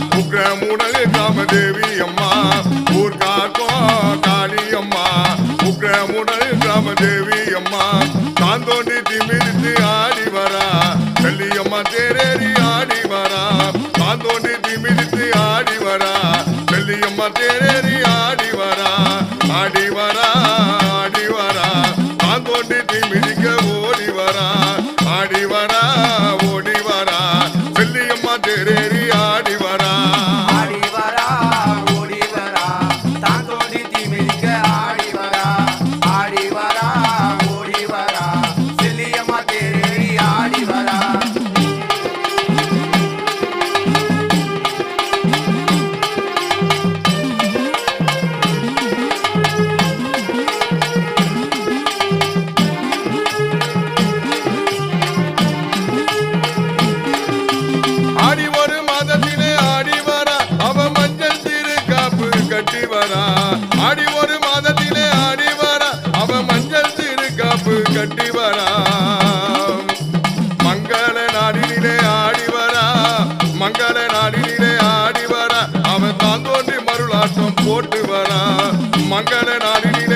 உக்ரமுடல் கிராமதேவி அம்மா. ஊர்காக்கோ காளி அம்மா. உக்ரமுடல் கிராமதேவி அம்மா. தான் தோண்டி திமிரித்து ஆடி வரா. வெள்ளியம்மா தேரேறி ஆடி வரா. தான் தோண்டி திமிரித்து ஆடி வரா. வெள்ளியம்மா தேரேறி ஆடி வரா. ஆடி வரா ஆடி வரா. தான் தோண்டி போட்டுவனா மங்கள நாளிலே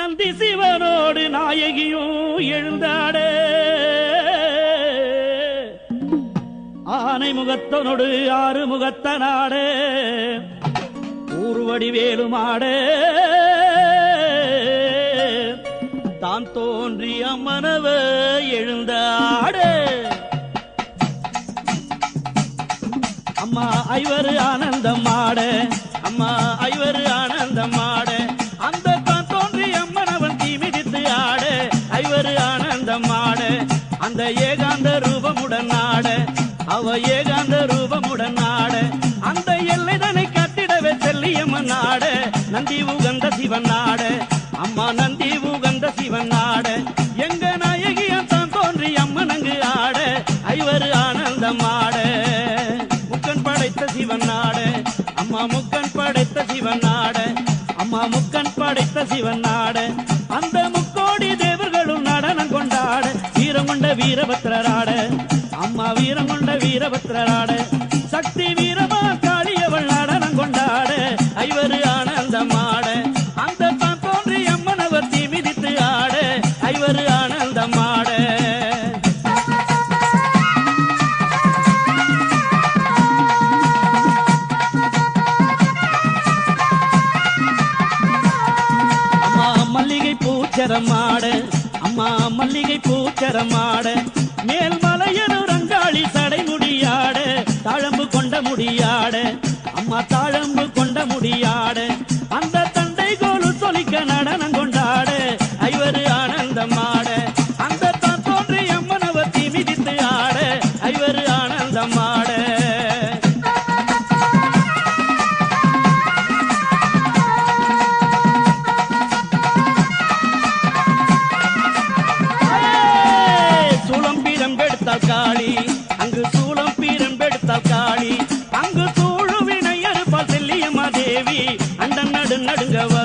நந்தி சிவனோடு நாயகியும் எழுந்தாட. ஆனை முகத்தனோடு ஆறு முகத்தனாடு. ஊர்வடி வேலுமாட. தான் தோன்றிய அம்மனவ எழுந்தாடு. அம்மா ஐவர் ஆனந்தம் ஆட அம்மா ஐவர் ஆனந்தம் அந்த ஏகாந்த ரூபமுடன் ஆட அவ ஏகாந்த ரூபமுடன் ஆட அந்த எல்லைதனை கட்டிடவே செல்லியம்மன் ஆட நந்தி உகந்த சிவன் ஆட அம்மா நந்தி உகந்த சிவன் ஆட எங்க நாயகியம் தான் தோன்றி அம்மனங்கு ஆட ஐவரு ஆனந்தம் ஆட. முக்கன் படைத்த சிவன் நாட அம்மா முக்கன் படைத்த சிவன் நாட அம்மா முக்கன் படைத்த சிவன் நாட அந்த முக்க வீரபத்ரராட அம்மா வீரம் கொண்ட வீரபத்ரராட சக்தி வீரமா காளியவள் நடனம் கொண்டாட ஐவரு ஆனந்தம் ஆட அந்த தான் தோன்றி அம்மனவர் தீ மிதித்து ஆட ஐவரு ஆனந்தம் ஆட அம்மா மல்லிகை பூச்சரம் ஆட அம்மா மல்லிகை பூச்சரமாட ஆனந்தமாட சூளம் பீரம்பெடுத்தால் காளி. அங்கு சூளம் பீரம்பெடுத்தால் காளி. அங்கு சூழுவினை அறுப்பால் செல்லியம்மா தேவி. அண்டன் நடு நடுங்கவா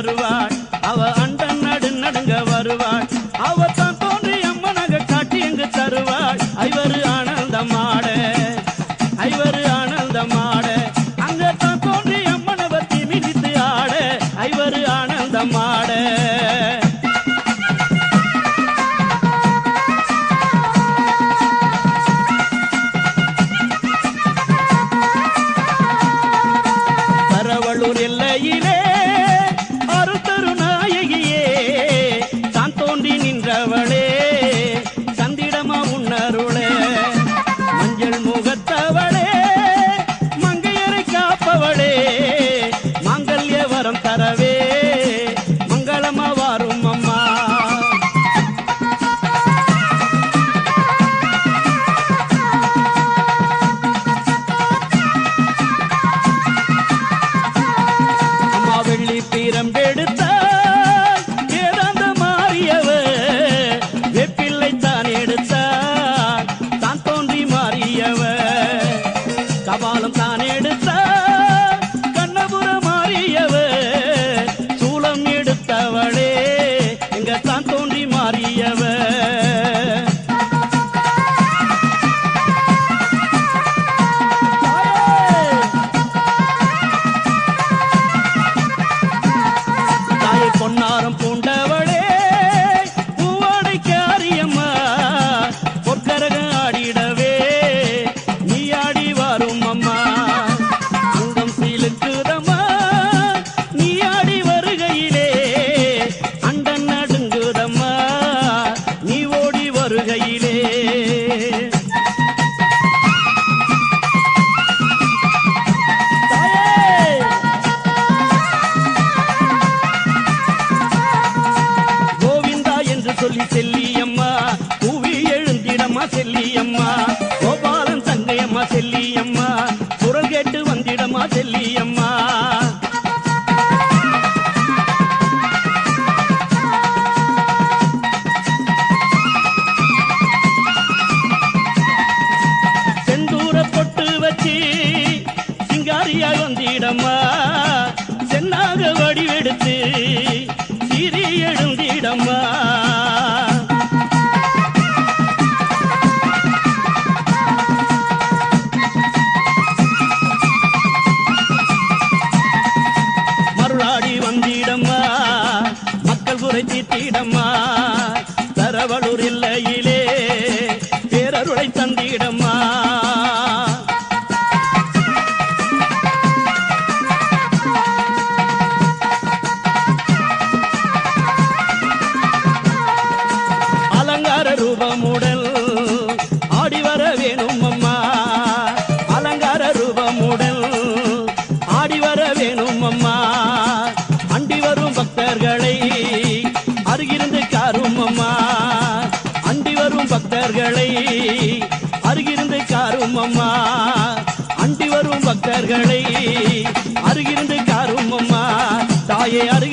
வரும் அருகிருந்து காரும் அம்மா. தாயை அருகிருந்து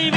சடையாய்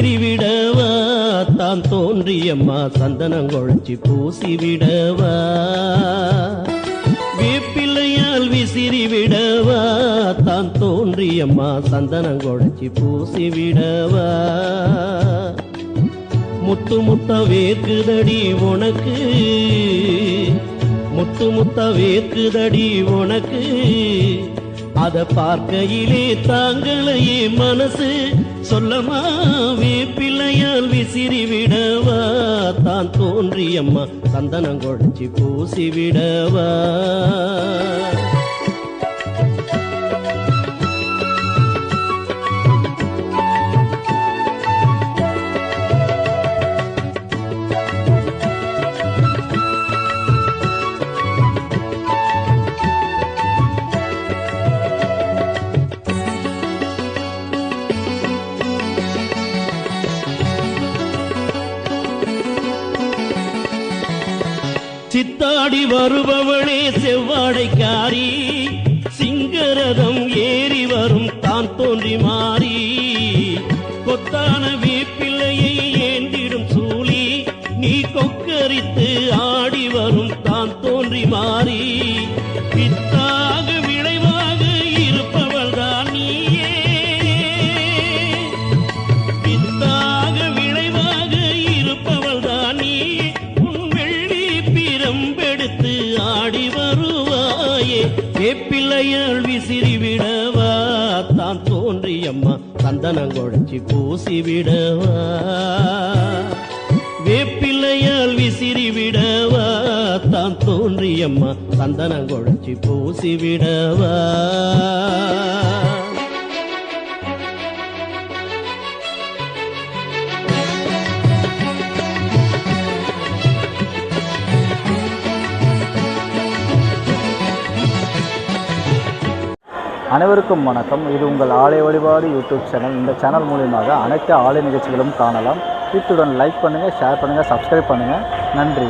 விசிறி தான் தோன்றியம்மா சந்தனம் குழச்சி பூசிவிடவா? வேப்பிள்ளையால் விசிறிவிடவா? தான் தோன்றியம்மா சந்தனம் குழச்சி பூசிவிடவா? முத்து முத்த வேர்க்குதடி உனக்கு? முத்து முத்த வேர்க்குதடி உனக்கு? அத பார்க்கையிலே தாங்களையே மனசு சொல்லமா வேப்பிள்ளையால் விசிறி விடவா தான் தோன்றியம்மா சந்தனம் குழச்சி பூசி சித்தாடி வருபவளே செவ்வாடைக்காரி. சிங்கரதம் ஏறி வரும் தான் தோன்றி மாறி. கொத்தான வீப்பிள்ளையை ஏந்திடும் சூழி நீ கொக்கரித்து ஆடி வரும் தான் தோன்றி மாறி. தான் தோன்றியம்மா சந்தனம் குழச்சி பூசி விடவா? வேப்பிள்ளையால் விசிறி விடவா? தான் தோன்றியம்மா சந்தனம் குழச்சி பூசி விடவா? அனைவருக்கும் வணக்கம். இது உங்கள் ஆலய வழிபாடு யூடியூப் சேனல். இந்த சேனல் மூலியமாக அனைத்து ஆலய நிகழ்ச்சிகளும் காணலாம். இத்துடன் லைக் பண்ணுங்கள் ஷேர் பண்ணுங்கள் சப்ஸ்கிரைப் பண்ணுங்கள் நன்றி.